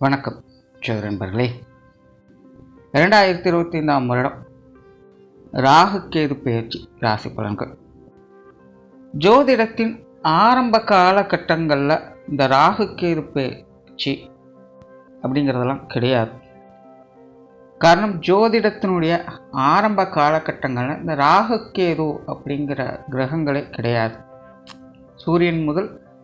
வணக்கம் ஜோதி ரெண்டாயிரத்தி இரண்டாயிரத்தி இருபத்தி ஐந்தாம் வருடம் ராகு கேது ராசி பலன்கள். ஜோதிடத்தின் ஆரம்ப காலகட்டங்களில் இந்த ராகு கேது பெயர்ச்சி அப்படிங்கிறதெல்லாம் கிடையாது. காரணம் ஜோதிடத்தினுடைய ஆரம்ப காலகட்டங்களில் இந்த ராகு கேது அப்படிங்கிற கிரகங்களே கிடையாது. சூரியன் முதல்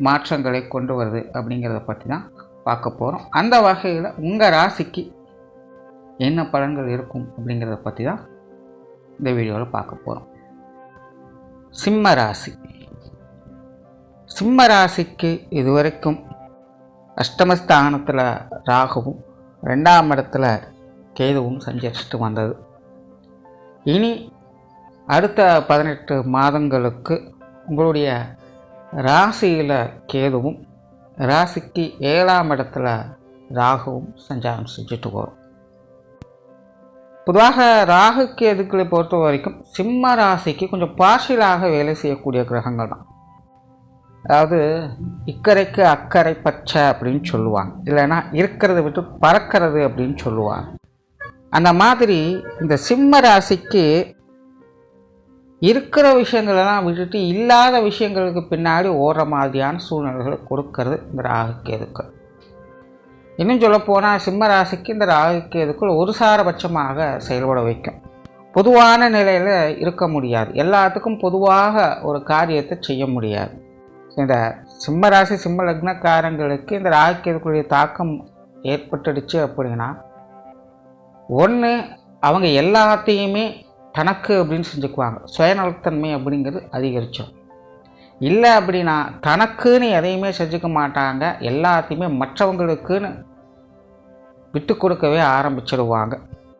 மாற்றங்களை கொண்டு வருது அப்படிங்கிறத பற்றி தான் பார்க்க போகிறோம் அந்த வகையில் உங்கள் ராசிக்கு என்ன பலன்கள் இருக்கும் அப்படிங்கிறத பற்றி தான் இந்த வீடியோவில் பார்க்க போகிறோம் சிம்ம ராசி. சிம்ம ராசிக்கு இதுவரைக்கும் அஷ்டமஸ்தானத்தில் ராகுவும் ரெண்டாம் இடத்துல கேதுவும் சஞ்சரிச்சுட்டு வந்தது. இனி அடுத்த பதினெட்டு மாதங்களுக்கு உங்களுடைய ராசியில் கேதுவும் ராசிக்கு ஏழாம் இடத்துல ராகுவும் சஞ்சாரம் செஞ்சுட்டு வரும் பொதுவாக ராகு கேதுக்களை பொறுத்த வரைக்கும் சிம்ம ராசிக்கு கொஞ்சம் பார்ஷியலாக வேலை செய்யக்கூடிய கிரகங்கள் தான். அதாவது இக்கரைக்கு அக்கறை பச்சை அப்படின்னு சொல்லுவாங்க. இல்லைன்னா இருக்கிறத விட்டு பறக்கிறது அப்படின்னு சொல்லுவாங்க. அந்த மாதிரி இந்த சிம்ம ராசிக்கு இருக்கிற விஷயங்களெல்லாம் விட்டுட்டு இல்லாத விஷயங்களுக்கு பின்னாடி ஓடுற மாதிரியான சூழ்நிலைகளை கொடுக்கறது இந்த ராகுக்கேதுக்கு இன்னும் சொல்லப்போனால் சிம்ம ராசிக்கு இந்த ராகுக்கேதுக்குள் ஒரு சாரபட்சமாக செயல்பட வைக்கும். பொதுவான நிலையில் இருக்க முடியாது. எல்லாத்துக்கும் பொதுவாக ஒரு காரியத்தை செய்ய முடியாது. இந்த சிம்ம ராசி சிம்ம லக்னக்காரங்களுக்கு இந்த ராகு தாக்கம் ஏற்பட்டுடுச்சு அப்படின்னா ஒன்று அவங்க எல்லாத்தையுமே தனக்கு அப்படின்னு செஞ்சுக்குவாங்க. சுயநலத்தன்மை அப்படிங்கிறது அதிகரிச்சிடும் இல்லை அப்படின்னா தனக்குன்னு எதையுமே செஞ்சுக்க மாட்டாங்க. எல்லாத்தையுமே மற்றவங்களுக்குன்னு விட்டு கொடுக்கவே ஆரம்பிச்சிடுவாங்க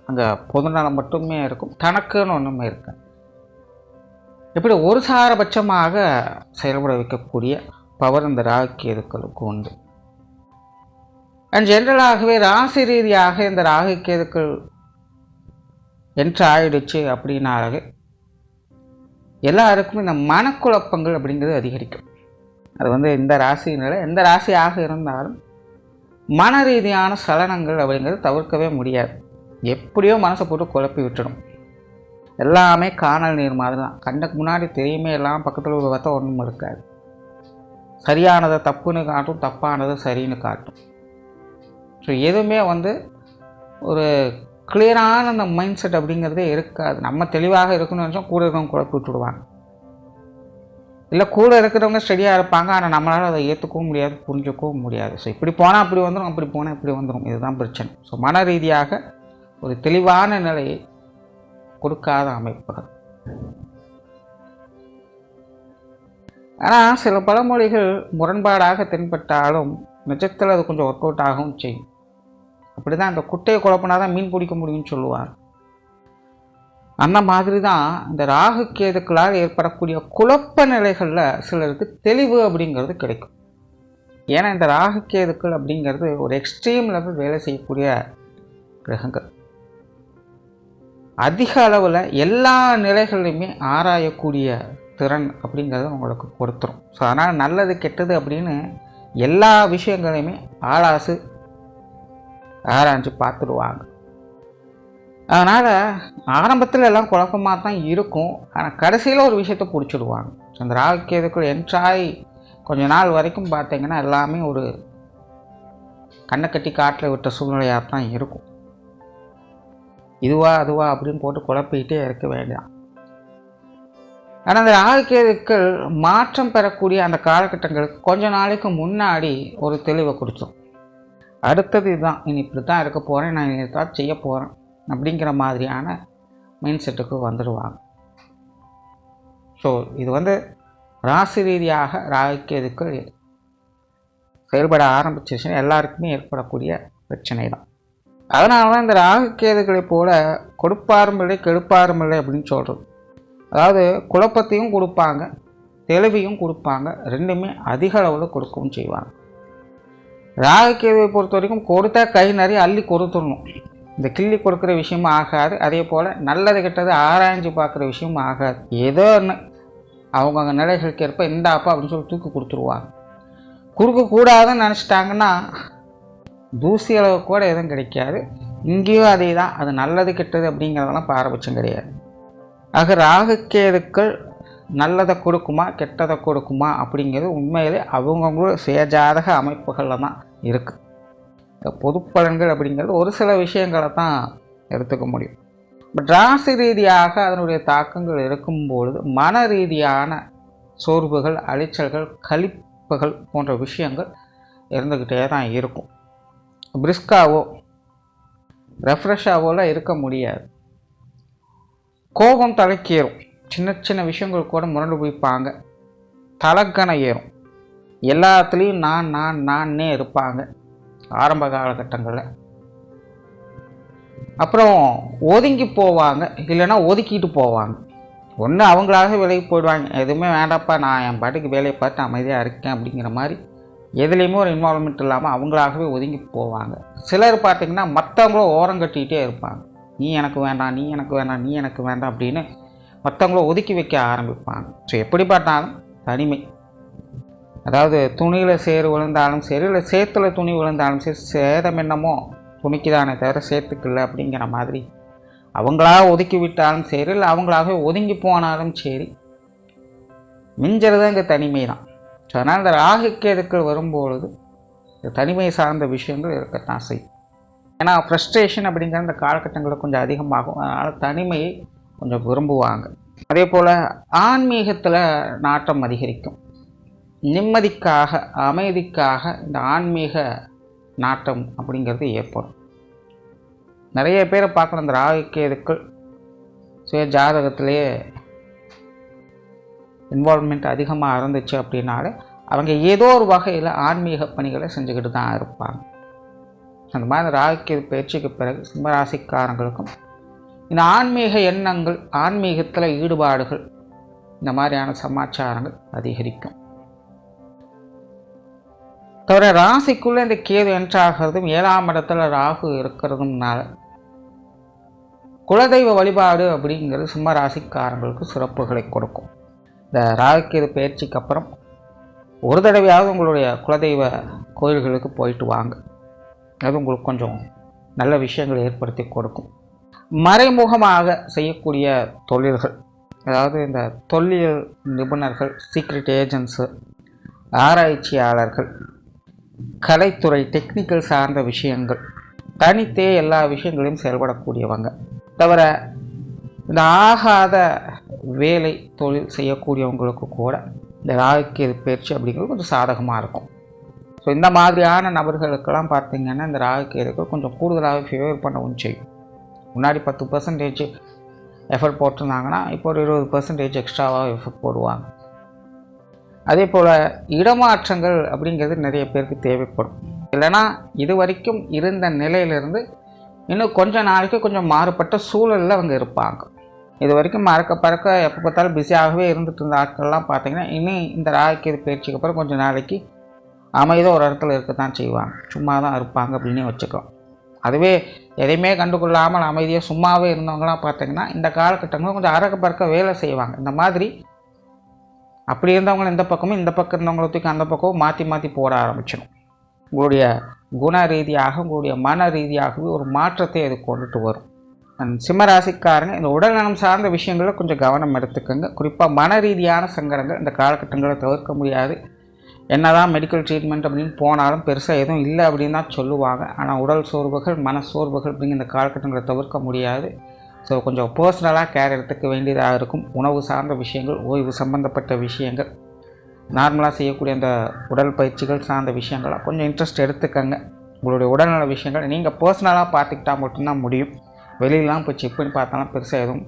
அங்கே பொதுநலம் மட்டுமே இருக்கும். தனக்குன்னு ஒன்றுமே இருக்கு. இப்படி ஒரு சாரபட்சமாக செயல்பட வைக்கக்கூடிய பவர் இந்த ராகுக்கேதுக்களுக்கு உண்டு. அண்ட் ஜென்ரலாகவே ராசி ரீதியாக இந்த ராகுக்கேதுக்கள் என்று ஆயிடுச்சு அப்படின்னாலே எல்லாருக்கும் இந்த மனக்குழப்பங்கள் அப்படிங்கிறது அதிகரிக்கும். அது வந்து இந்த ராசினால எந்த ராசியாக இருந்தாலும் மன ரீதியான சலனங்கள் அப்படிங்கிறது தவிர்க்கவே முடியாது. எப்படியோ மனசை போட்டு குழப்பி விட்டுடும் எல்லாமே காணல் நீர் மாதிரி தான். கண்ணுக்கு முன்னாடி தெரியுமே எல்லாம் பக்கத்தில் ஒரு வத்த ஒன்றும் இருக்காது. சரியானதை தப்புன்னு காட்டும் தப்பானதை சரின்னு காட்டும். ஸோ எதுவுமே வந்து ஒரு கிளியரான அந்த மைண்ட் செட் அப்படிங்கிறதே இருக்காது. நம்ம தெளிவாக இருக்கணும்னு நினச்சோம் கூட இருக்கவங்க குழப்பி விட்டுடுவாங்க இல்லை கூட இருக்கிறவங்க ஸ்டடியாக இருப்பாங்க. ஆனால் நம்மளால் அதை ஏற்றுக்கவும் முடியாது புரிஞ்சுக்கவும் முடியாது. ஸோ இப்படி போனால் அப்படி வந்துடும் அப்படி போனால் இப்படி வந்துடும் இதுதான் பிரச்சனை. ஸோ மன ரீதியாக ஒரு தெளிவான நிலையை கொடுக்காத அமைப்புகள். ஆனால் சில பழமொழிகள் முரண்பாடாக தென்பட்டாலும் நிஜத்தில் அது கொஞ்சம் ஒர்க் அவுட் ஆகவும் செய்யும். அப்படி தான் அந்த குட்டையை குழப்பினா தான் மீன் பிடிக்க முடியும்னு சொல்லுவார். அந்த மாதிரி தான் இந்த ராகு கேதுக்களால் ஏற்படக்கூடிய குழப்ப நிலைகளில் சிலருக்கு தெளிவு அப்படிங்கிறது கிடைக்கும். ஏன்னா இந்த ராகு கேதுக்கள் அப்படிங்கிறது ஒரு எக்ஸ்ட்ரீம் லெவல் வேலை செய்யக்கூடிய கிரகங்கள். அதிக அளவில் எல்லா நிலைகள்லையுமே ஆராயக்கூடிய திறன் அப்படிங்கிறது உங்களுக்கு கொடுத்துரும். ஸோ அதனால் நல்லது கெட்டது அப்படின்னு எல்லா விஷயங்களையுமே ஆளாசு ஆராய்ஞ்சு பார்த்துடுவாங்க. அதனால் ஆரம்பத்தில் எல்லாம் குழப்பமாக தான் இருக்கும். ஆனால் கடைசியில் ஒரு விஷயத்தை பிடிச்சிடுவாங்க. அந்த ராகுக்கேதுக்குள் என்ட்ராய் கொஞ்ச நாள் வரைக்கும் பார்த்தீங்கன்னா எல்லாமே ஒரு கண்ணை கட்டி காட்டில் விட்ட சூழ்நிலையாக தான் இருக்கும். இதுவா அதுவா அப்படின்னு போட்டு குழப்பிக்கிட்டே இருக்க வேண்டாம் ஆனால் அந்த ராகுக்கேதுக்கள் மாற்றம் பெறக்கூடிய அந்த காலகட்டங்களுக்கு கொஞ்ச நாளைக்கு முன்னாடி ஒரு தெளிவை கொடுத்தோம். அடுத்தது இதுதான். இனி இப்படி தான் இருக்க போகிறேன் நான் இனி தான் செய்ய போகிறேன் அப்படிங்கிற மாதிரியான மைண்ட் செட்டுக்கு வந்துடுவாங்க ஸோ இது வந்து ராசி ரீதியாக ராகுக்கேதுக்கள் செயல்பட ஆரம்பிச்சிச்சுன்னா எல்லாருக்குமே ஏற்படக்கூடிய பிரச்சனை தான் அதனால தான் இந்த ராகுக்கேதுகளை போல கொடுப்பாரும் இல்லை கெடுப்பாரும் இல்லை அப்படின்னு சொல்கிறது அதாவது குழப்பத்தையும் கொடுப்பாங்க தெளிவையும் கொடுப்பாங்க. ரெண்டுமே அதிக அளவில் கொடுக்கவும் செய்வாங்க. ராகுக்கேதுவை பொறுத்த வரைக்கும் கொடுத்தா கை நிறைய அள்ளி கொடுத்துடணும். இந்த கிள்ளி கொடுக்குற விஷயமும் ஆகாது. அதே போல் நல்லது கெட்டது ஆராய்ஞ்சு பார்க்குற விஷயமும் ஆகாது. ஏதோ ஒன்று அவங்கவுங்க நிலைகளுக்கு ஏற்ப இந்தாப்பா அப்படின்னு சொல்லி தூக்கி கொடுத்துருவாங்க. கொடுக்கக்கூடாதுன்னு நினச்சிட்டாங்கன்னா தூசி அளவு கூட எதுவும் கிடைக்காது. இங்கேயும் அதே தான் அது நல்லது கெட்டது அப்படிங்கிறதெல்லாம் பாரபட்சம் கிடையாது. ஆக ராகுக்கேதுக்கள் நல்லதை கொடுக்குமா கெட்டதை கொடுக்குமா அப்படிங்கிறது உண்மையிலே அவங்கவுங்களோட சுயஜாதக அமைப்புகளில் தான் இருக்குது பொதுப்பலன்கள் அப்படிங்கிறது ஒரு சில விஷயங்களை தான் எடுத்துக்க முடியும். பட் ராசி ரீதியாக அதனுடைய தாக்கங்கள் இருக்கும்பொழுது மன ரீதியான சோர்வுகள் அலைச்சல்கள் கழிப்புகள் போன்ற விஷயங்கள் இருந்துக்கிட்டே தான் இருக்கும். பிரிஸ்காவோ ரெஃப்ரெஷ்ஷாவோலாம் இருக்க முடியாது. கோபம் தலைக்கேறும். சின்ன சின்ன விஷயங்கள் கூட முரண்டு போய்ப்பாங்க. தலக்கணை ஏறும். எல்லாத்துலேயும் நான் நான் நான்னே இருப்பாங்க. ஆரம்ப காலகட்டங்களில். அப்புறம் ஒதுங்கி போவாங்க. இல்லைன்னா ஒதுக்கிட்டு போவாங்க. ஒன்று அவங்களாக விலைக்கு போயிடுவாங்க. எதுவுமே வேண்டாப்பா நான் என் பாட்டுக்கு வேலையை பார்த்து அமைதியாக இருக்கேன் அப்படிங்கிற மாதிரி எதுலேயுமே ஒரு இன்வால்மெண்ட் இல்லாமல் அவங்களாகவே ஒதுங்கி போவாங்க. சிலர் பார்த்திங்கன்னா மற்றவங்களும் ஓரம் கட்டிகிட்டே இருப்பாங்க. நீ எனக்கு வேண்டாம் நீ எனக்கு வேண்டாம் நீ எனக்கு வேண்டாம் அப்படின்னு மற்றவங்கள ஒதுக்கி வைக்க ஆரம்பிப்பாங்க. ஸோ எப்படி பார்த்தாலும் தனிமை. அதாவது துணியில் சேறு விழுந்தாலும் சரி இல்லை சேத்துல துணி விழுந்தாலும் சரி சேதம் என்னமோ துணிக்கு தானே தவிர சேத்துக்கு அப்படிங்கிற மாதிரி. அவங்களாக ஒதுக்கி விட்டாலும் சரி இல்லை அவங்களாகவே ஒதுங்கி போனாலும் சரி மிஞ்சறது இங்கே தனிமை தான் ஸோ அதனால் இந்த ராகுக்கேதுக்கள் வரும்பொழுது இந்த தனிமை சார்ந்த விஷயங்கள் இருக்கத்தான் செய்யும். ஏன்னா ஃப்ரஸ்ட்ரேஷன் அப்படிங்கிற இந்த காலகட்டங்களில் கொஞ்சம் அதிகமாகும். அதனால் தனிமையை கொஞ்சம் விரும்புவாங்க. அதே போல் ஆன்மீகத்தில் நாட்டம் அதிகரிக்கும். நிம்மதிக்காக அமைதிக்காக இந்த ஆன்மீக நாட்டம் அப்படிங்கிறது ஏற்படும். நிறைய பேரை பார்க்கணும் இந்த ராகுக்கேதுக்கள் சுய ஜாதகத்திலேயே இன்வால்மெண்ட் அதிகமாக இருந்துச்சு அப்படின்னாலே அவங்க ஏதோ ஒரு வகையில் ஆன்மீக பணிகளை செஞ்சுக்கிட்டு தான் இருப்பாங்க. அந்த மாதிரி ராகுக்கு பயிற்சிக்கு பிறகு சிம்மராசிக்காரங்களுக்கும் இந்த ஆன்மீக எண்ணங்கள் ஆன்மீகத்தில் ஈடுபாடுகள் இந்த மாதிரியான சமாச்சாரங்கள் அதிகரிக்கும். தவிர ராசிக்குள்ளே இந்த கேது என்றாகிறதும் ஏழாம் இடத்துல ராகு இருக்கிறதுனால குலதெய்வ வழிபாடு அப்படிங்கிறது சிம்ம ராசிக்காரங்களுக்கு சிறப்புகளை கொடுக்கும். இந்த ராகுக்கேது பயிற்சிக்கு அப்புறம் ஒரு தடவையாவது உங்களுடைய குலதெய்வ கோயில்களுக்கு போயிட்டு வாங்க. அது உங்களுக்கு கொஞ்சம் நல்ல விஷயங்களை ஏற்படுத்தி கொடுக்கும். மறைமுகமாக செய்யக்கூடிய தொழில்கள் அதாவது இந்த தொல்லியல் நிபுணர்கள் சீக்ரெட் ஏஜென்ட்ஸு ஆராய்ச்சியாளர்கள் கலைத்துறை டெக்னிக்கல் சார்ந்த விஷயங்கள் தனித்தே எல்லா விஷயங்களையும் செயல்படக்கூடியவங்க. தவிர இந்த ஆகாத வேலை தொழில் செய்யக்கூடியவங்களுக்கு கூட இந்த ராகுக்கேது பயிற்சி அப்படிங்கிறது கொஞ்சம் சாதகமாக இருக்கும். ஸோ இந்த மாதிரியான நபர்களுக்கெல்லாம் பார்த்திங்கன்னா இந்த ராகுக்கேதுக்கு கொஞ்சம் கூடுதலாக ஃபேவர் பண்ணவும் செய்யும். முன்னாடி பத்து பர்சன்டேஜ் எஃபர்ட் போட்டிருந்தாங்கன்னா இப்போ ஒரு இருபது பர்சன்டேஜ் எக்ஸ்ட்ராவாக எஃபர்ட் போடுவாங்க. அதே போல் இடமாற்றங்கள் அப்படிங்கிறது நிறைய பேருக்கு தேவைப்படும். இல்லைனா இது வரைக்கும் இருந்த நிலையிலிருந்து இன்னும் கொஞ்ச நாளைக்கு கொஞ்சம் மாறுபட்ட சூழலில் அவங்க இருப்பாங்க. இது வரைக்கும் மறக்க பறக்க எப்போ பார்த்தாலும் பிஸியாகவே இருந்துட்டு இருந்த ஆட்கள்லாம் பார்த்தீங்கன்னா இனி இந்த ராகுக்கு பயிற்சிக்கு அப்புறம் கொஞ்சம் நாளைக்கு அமைதியாக ஒரு இடத்துல இருக்க தான் செய்வாங்க. சும்மா தான் இருப்பாங்க அப்படின்னே வச்சுக்கலாம். அதுவே எதையுமே கண்டுகொள்ளாமல் அமைதியாக சும்மாவே இருந்தவங்களாம் பார்த்தீங்கன்னா இந்த காலகட்டங்களும் கொஞ்சம் அறக்க பறக்க வேலை செய்வாங்க. இந்த மாதிரி அப்படி இருந்தவங்க இந்த பக்கமும் இந்த பக்கம் இருந்தவங்களை தூக்கி அந்த பக்கமும் மாற்றி மாற்றி போட ஆரம்பிச்சிடும் உங்களுடைய குண ரீதியாக உங்களுடைய மன ரீதியாகவே ஒரு மாற்றத்தை அது கொண்டுட்டு வரும். சிம்மராசிக்காரங்க இந்த உடல்நலம் சார்ந்த விஷயங்களில் கொஞ்சம் கவனம் எடுத்துக்கோங்க. குறிப்பாக மன ரீதியான சங்கடங்கள் இந்த காலகட்டங்களை தவிர்க்க முடியாது. என்ன தான் மெடிக்கல் ட்ரீட்மெண்ட் அப்படின்னு போனாலும் பெருசாக எதுவும் இல்லை அப்படின்னு தான் சொல்லுவாங்க. ஆனால் உடல் சோர்வுகள் மன சோர்வுகள் அப்படிங்கிற இந்த காலகட்டங்களை தவிர்க்க முடியாது. ஸோ கொஞ்சம் பர்சனலாக கேர் எடுத்துக்க வேண்டியதாக இருக்கும். உணவு சார்ந்த விஷயங்கள் ஓய்வு சம்மந்தப்பட்ட விஷயங்கள் நார்மலாக செய்யக்கூடிய அந்த உடல் பயிற்சிகள் சார்ந்த விஷயங்கள்லாம் கொஞ்சம் இன்ட்ரெஸ்ட் எடுத்துக்கங்க. உங்களுடைய உடல்நல விஷயங்கள் நீங்கள் பர்சனலாக பார்த்துக்கிட்டால் மட்டும்தான் முடியும். வெளியிலாம் போய் செக் பண்ணி பார்த்தாலும் பெருசாக எதுவும்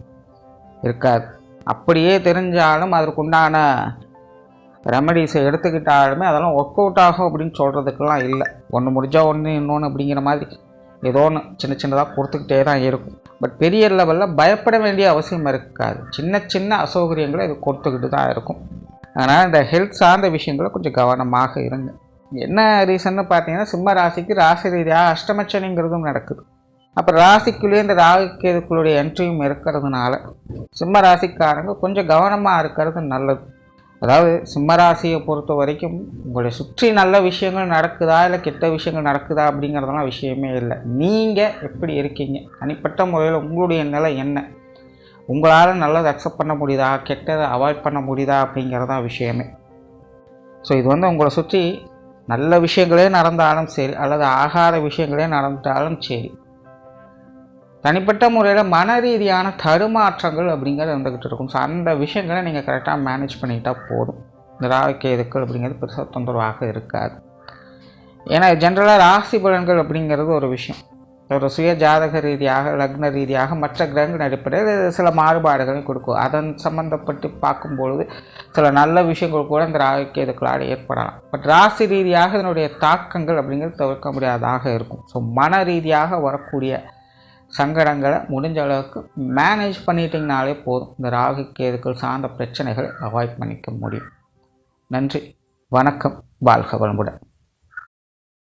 இருக்காது. அப்படியே தெரிஞ்சாலும் அதற்குண்டான ரெமடிஸை எடுத்துக்கிட்டாலுமே அதெல்லாம் ஒர்க் அவுட் ஆகும் அப்படின்னு சொல்கிறதுக்கெல்லாம் இல்லை. ஒன்று முடிஞ்சால் ஒன்று இன்னொன்று அப்படிங்கிற மாதிரி ஏதோ ஒன்று சின்ன சின்னதாக கொடுத்துக்கிட்டே தான் இருக்கும். பட் பெரிய லெவலில் பயப்பட வேண்டிய அவசியம் இருக்காது. சின்ன சின்ன அசௌகரியங்களை இது கொடுத்துக்கிட்டு தான் இருக்கும். அதனால் இந்த ஹெல்த் சார்ந்த விஷயங்களை கொஞ்சம் கவனமாக இருங்க. என்ன ரீசன்னு பார்த்தீங்கன்னா சிம்ம ராசிக்கு ராசி ரீதியாக அஷ்டமச்சனிங்கிறதும் நடக்குது. அப்புறம் ராசிக்குள்ளேயே இந்த ராகுக்கேதுக்களுடைய என்ட்ரியும் இருக்கிறதுனால சிம்ம ராசிக்காரங்க கொஞ்சம் கவனமாக இருக்கிறது நல்லது. அதாவது சிம்மராசியை பொறுத்த வரைக்கும் உங்களை சுற்றி நல்ல விஷயங்கள் நடக்குதா இல்லை கெட்ட விஷயங்கள் நடக்குதா அப்படிங்கிறதெல்லாம் விஷயமே இல்லை. நீங்கள் எப்படி இருக்கீங்க? தனிப்பட்ட முறையில் உங்களுடைய நிலை என்ன? உங்களால் நல்லதை அக்செப்ட் பண்ண முடியுதா? கெட்டதை அவாய்ட் பண்ண முடியுதா? அப்படிங்கிறதான் விஷயமே. ஸோ இது வந்து உங்களை சுற்றி நல்ல விஷயங்களே நடந்தாலும் சரி அல்லது ஆகாத விஷயங்களே நடந்தாலும் சரி தனிப்பட்ட முறையில் மன ரீதியான தருமாற்றங்கள் அப்படிங்கிறது வந்துக்கிட்டு இருக்கும். ஸோ அந்த விஷயங்களை நீங்கள் கரெக்டாக மேனேஜ் பண்ணிக்கிட்டால் போதும். இந்த ராகுக்கேதுக்கள் அப்படிங்கிறது பெருசாக தொந்தரவாக இருக்காது. ஏன்னா ஜென்ரலாக ராசி பலன்கள் அப்படிங்கிறது ஒரு விஷயம். ஒரு சுய ஜாதக ரீதியாக லக்ன ரீதியாக மற்ற கிரகங்கள் அடிப்படையில் சில மாறுபாடுகளை கொடுக்கும். அதன் சம்மந்தப்பட்டு பார்க்கும்பொழுது சில நல்ல விஷயங்கள் கூட இந்த ராகுக்கேதுக்களால் ஏற்படலாம். பட் ராசி ரீதியாக இதனுடைய தாக்கங்கள் அப்படிங்கிறது தவிர்க்க முடியாததாக இருக்கும். ஸோ மன ரீதியாக வரக்கூடிய சங்கடங்களை முடிஞ்ச அளவுக்கு மேனேஜ் பண்ணிட்டீங்கனாலே போதும். இந்த ராகு கேதுக்கள் சார்ந்த பிரச்சனைகளை அவாய்ட் பண்ணிக்க முடியும். நன்றி. வணக்கம். வாழ்க வளமுடன்.